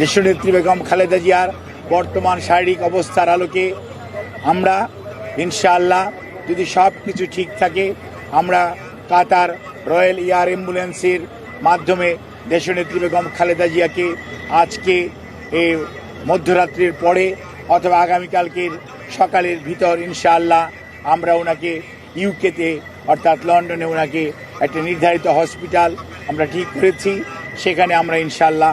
দেশনেত্রী বেগম খালেদা জিয়ার বর্তমান শারীরিক অবস্থার আলোকে আমরা, ইনশাআল্লাহ, যদি সব কিছু ঠিক থাকে, আমরা কাতার রয়্যাল এয়ার অ্যাম্বুলেন্সের মাধ্যমে দেশনেত্রী বেগম খালেদা জিয়াকে আজকে এ মধ্যরাত্রির পরে অথবা আগামীকালকের সকালের ভিতর, ইনশাআল্লাহ, আমরা ওনাকে ইউকেতে, অর্থাৎ লন্ডনে ওনাকে একটা নির্ধারিত হসপিটাল আমরা ঠিক করেছি। সেখানে আমরা, ইনশাআল্লাহ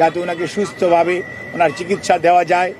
যাতে ওনাকে সুস্থভাবে ওনার চিকিৎসা দেওয়া যায়।